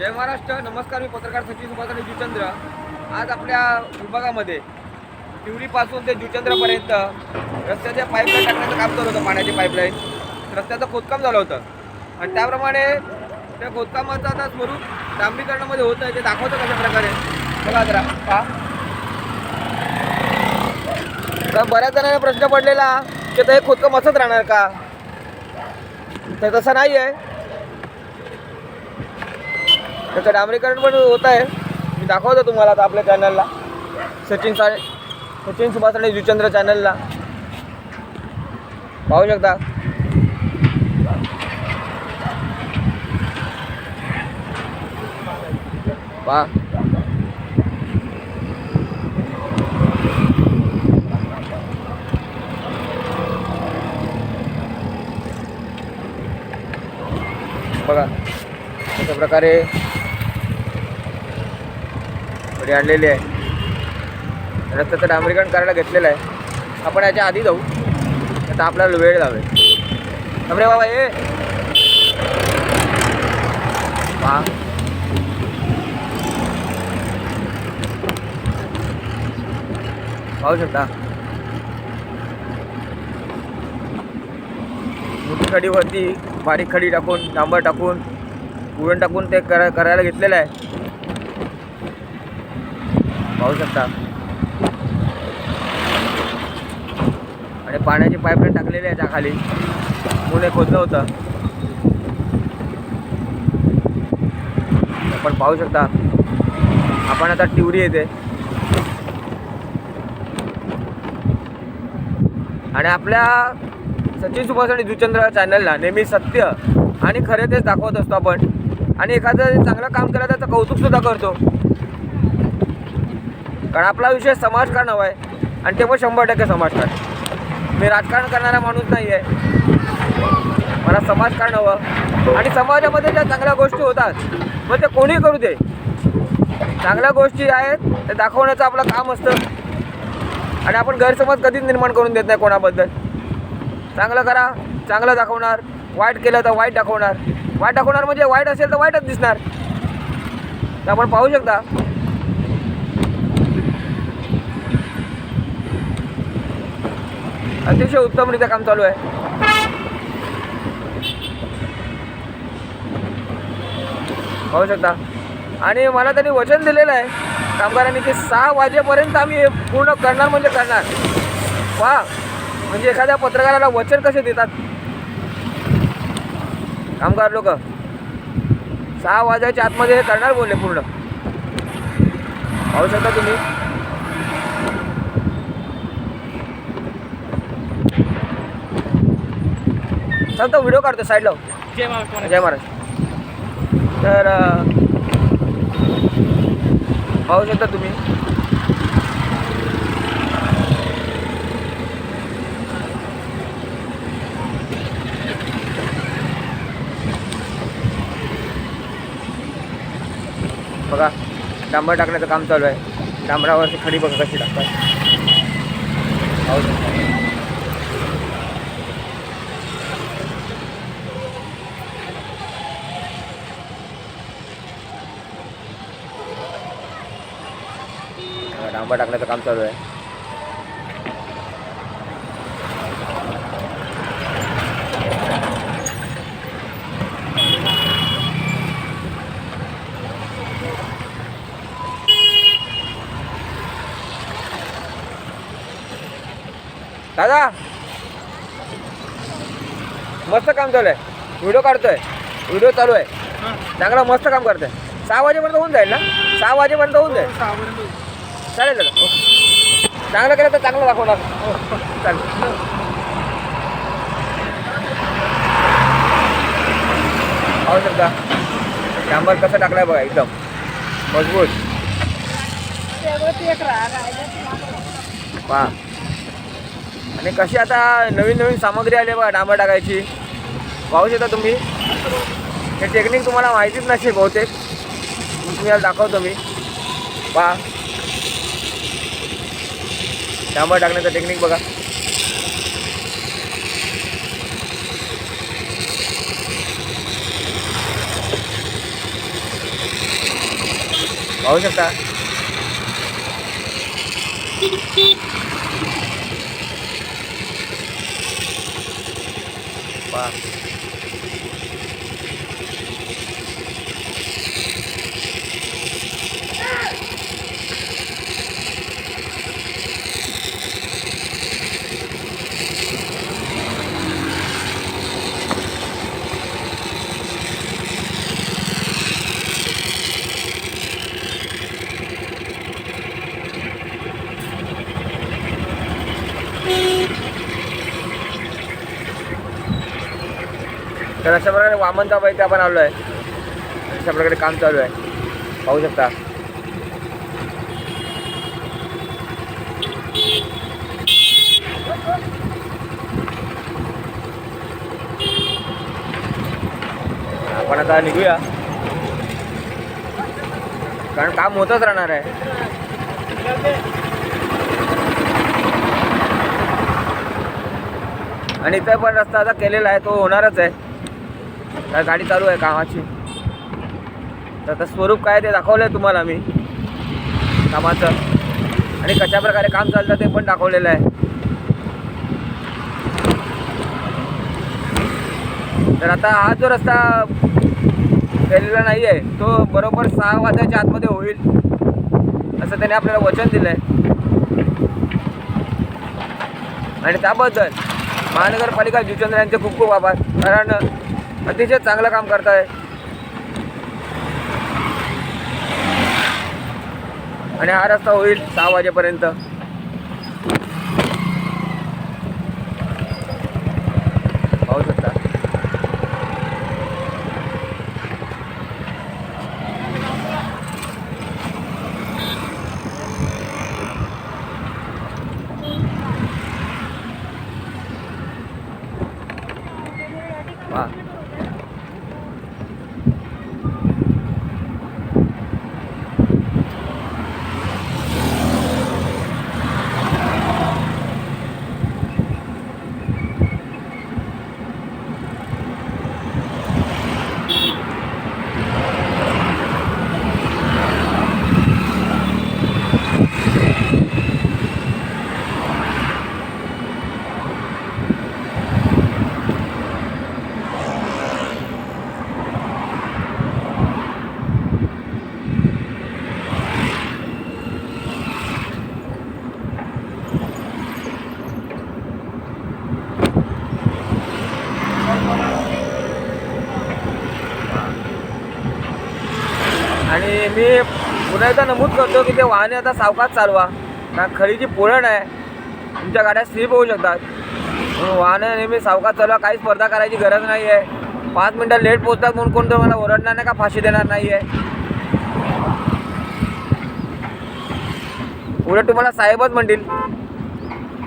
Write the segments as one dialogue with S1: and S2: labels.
S1: जय महाराष्ट्र नमस्कार मी पत्रकार सचिन उपासने जुचंद्र. आज आपल्या विभागामध्ये पिवरीपासून ते जुचंद्रपर्यंत रस्त्याच्या पाईपलाईन टाकण्याचं काम चालू होतं पाण्याची पाईपलाईन रस्त्याचं खोदकाम झालं होतं. आणि त्याप्रमाणे त्या खोदकामाचं आता स्वरूप डांबरीकरणामध्ये होतं आहे ते दाखवतं कशा प्रकारे? बघा जरा. पहा. तर बऱ्याच जणांना प्रश्न पडलेला की तर हे खोदकाम असंच राहणार का? तर तसं नाही आहे त्याचं डांबरीकरण पण होत आहे. मी दाखवतो तुम्हाला आता आपल्या चॅनलला सचिन सा सचिन सुभाष आणि जुचंद्र चॅनलला पाहू शकता. पहा. बघा. अशा प्रकारे थोडी आणलेली आहे. रस्त्याचं डांबरीकरण करायला घेतलेलं आहे. आपण याच्या आधी जाऊ. आता आपल्याला वेळ लावेल अरे बाबा ये. वा पाहू शकता. मोठी खडीवरती बारीक खडी टाकून डांबर टाकून पुरण टाकून ते करा करायला घेतलेलं आहे. पाहू शकता. आणि पाण्याची पाईपलाईन टाकलेली आहे त्याखाली. म्हणून पुणे खोदलं होतं. आपण पाहू शकता. आपण आता टिवरी येते. आणि आपल्या सचिन सुभाष आणि जुचंद्र चॅनलला नेहमी सत्य आणि खरे तेच दाखवत असतो आपण. आणि एखादं चांगलं काम केलं त्याचं कौतुकसुद्धा करतो. कारण आपला विषय समाजकारण हवा आहे? आणि ते पण शंभर टक्के समाजकारण मी राजकारण करणारा माणूस नाही आहे मला समाजकारण हवं आणि समाजामध्ये ज्या चांगल्या गोष्टी होतात मग ते कोणी करू दे? चांगल्या गोष्टी आहेत ते दाखवण्याचं आपलं काम असतं. आणि आपण गैरसमज कधीच निर्माण करून देत नाही कोणाबद्दल. चांगलं करा चांगलं दाखवणार. वाईट केलं तर वाईट दाखवणार. वाईट दाखवणार म्हणजे वाईट असेल तर वाईटच दिसणार. तर आपण पाहू शकता अतिशय उत्तमरित्या काम चालू आहे. पाहू शकता. आणि मला त्यांनी वचन दिलेलं आहे. कामगारांनी की सहा वाजेपर्यंत आम्ही हे पूर्ण करणार म्हणजे करणार. वा म्हणजे एखाद्या पत्रकाराला वचन कसे देतात? कामगार लोक सहा वाजायच्या आतमध्ये हे करणार बोलले पूर्ण. पाहू शकता तुम्ही. चल तो व्हिडिओ काढतो साईडला
S2: जय महाराष्ट्र
S1: जय महाराज. तर पाहू शकता तुम्ही. बघा डांबर टाकण्याचं काम चालू आहे. डांबरावरची खडी बघा कशी टाकतात. पाहू शकता. डांबर टाकण्याचं काम चालू आहे. दादा! मस्त काम चालू आहे. व्हिडिओ काढतोय. व्हिडिओ चालू आहे. चांगला मस्त काम करतोय. सहा वाजेपर्यंत होऊन जाईल ना? सहा वाजेपर्यंत होऊन जाईल. चालेल दादा. चांगलं केलं तर चांगलं दाखवणार. चालेल. पाहू शकता डांबर कसं टाकलाय बघा एकदम. मजबूत. पहा. आणि कशी आता नवीन नवीन सामग्री आली आहे बघा डांबर टाकायची. पाहू शकता तुम्ही. हे टेक्निक तुम्हाला माहितीच नसेल बहुतेक. तुम्ही याला दाखवतो मी. पहा. डांबर टाकण्याचं टेक्निक बघा पाहू शकता पहा. तर अशा प्रकारे वामनचा इथे आपण आलो आहे अशा प्रकारे काम चालू आहे. पाहू शकता. आपण आता निघूया. कारण काम होतच राहणार आहे. आणि इथं पण रस्ता आता केलेला आहे तो होणारच आहे. काय गाडी चालू आहे कामाची. तर आता स्वरूप काय ते दाखवलं आहे तुम्हाला मी. कामाचं. आणि कशा प्रकारे काम चालतं ते पण दाखवलेलं आहे. तर आता हा जो रस्ता केलेला नाही आहे तो बरोबर सहा वाजायच्या आतमध्ये होईल असं त्याने आपल्याला वचन दिलं आहे आणि त्याबद्दल महानगरपालिका जुचंद्र यांचे खूप खूप आभार. कारण अतिशय चांगलं काम करताय. आणि हा रस्ता होईल सहा वाजेपर्यंत. पाहू शकता. वा आणि मी पुन्हा एकदा नमूद करतो की ते वाहने आता सावकाश चालवा. ना खडीची पुरण आहे. तुमच्या गाड्या स्लिप होऊ शकतात. म्हणून वाहनं नेहमी सावकाश चालवा. काही स्पर्धा करायची गरज नाही आहे पाच मिनटं लेट पोचतात म्हणून कोण तुम्हाला ओरडणार नाही का? फाशी देणार नाही आहे उलट तुम्हाला साहेबच म्हणतील.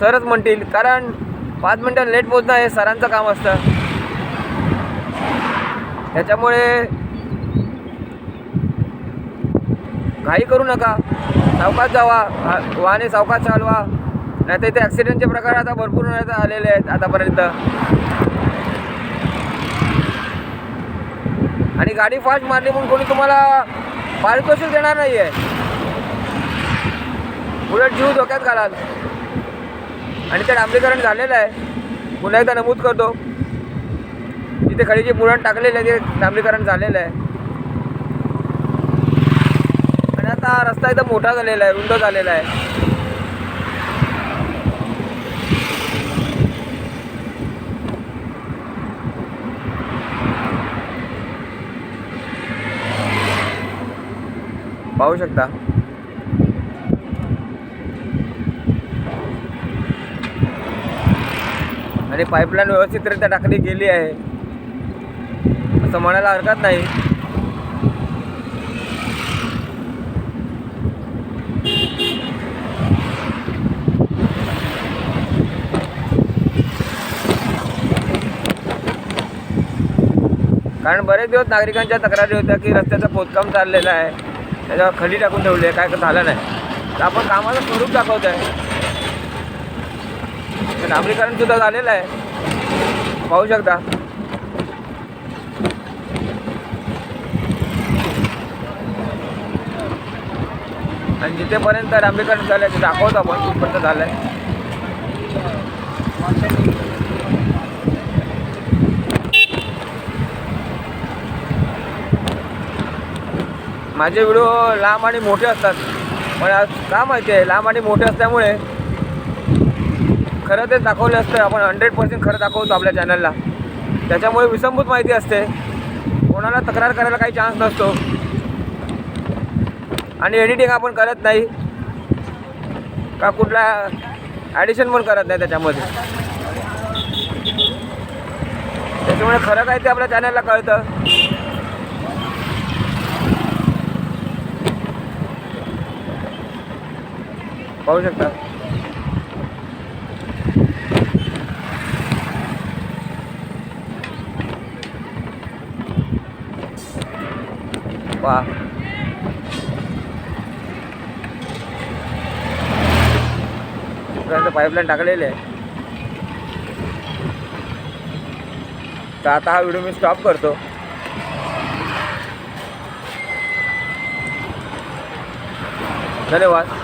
S1: सरच म्हणतील. कारण पाच मिनटं लेट पोचणं हे सरांचं काम असतं. त्याच्यामुळे घाई करू नका. सावकाश जावा. वाहने सावकाश चालवा. नाही तर इथे ॲक्सिडेंटचे प्रकार आता भरपूर आलेले आहेत आतापर्यंत. आणि गाडी फास्ट मारली म्हणून कोणी तुम्हाला पारितोषिक देणार नाही आहे उलट जीव धोक्यात घालाल. आणि ते डांबरीकरण झालेलं आहे. पुन्हा एकदा नमूद करतो. तिथे खडीचे पुरण टाकलेली आहे ते डांबरीकरण झालेलं आहे आणि आता रस्ता एकदम मोठा झालेला आहे रुंद झालेला आहे. पाहू शकता. आणि पाईपलाईन व्यवस्थितरित्या टाकली गेली आहे. असं म्हणायला हरकत नाही. कारण बरेच दिवस नागरिकांच्या तक्रारी होत्या की रस्त्याचं खोदकाम चाललेलं आहे. त्याच्यावर खडी टाकून ठेवली आहे. काय झालं नाही. तर आपण कामाचं स्वरूप दाखवत आहे डांबरीकरण सुद्धा झालेलं आहे. पाहू शकता. आणि जिथेपर्यंत डांबरीकरण झालं ते दाखवतो आपण कुठपर्यंत झालं आहे माझे व्हिडिओ लांब आणि मोठे असतात. पण आज का माहिती आहे? लांब आणि मोठे असल्यामुळे खरं ते दाखवले असतं. आपण हंड्रेड पर्सेंट खरं दाखवतो आपल्या चॅनलला त्याच्यामुळे विसंभूत माहिती असते. कोणाला तक्रार करायला काही चान्स नसतो. आणि एडिटिंग आपण करत नाही. का कुठला ॲडिशन पण करत नाही त्याच्यामध्ये. त्याच्यामुळे खरं काय ते आपल्या चॅनलला कळतं. पाहू शकता. वा पाईपलाईन टाकलेली आहे. तर आता हा व्हिडिओ मी स्टॉप करतो. धन्यवाद.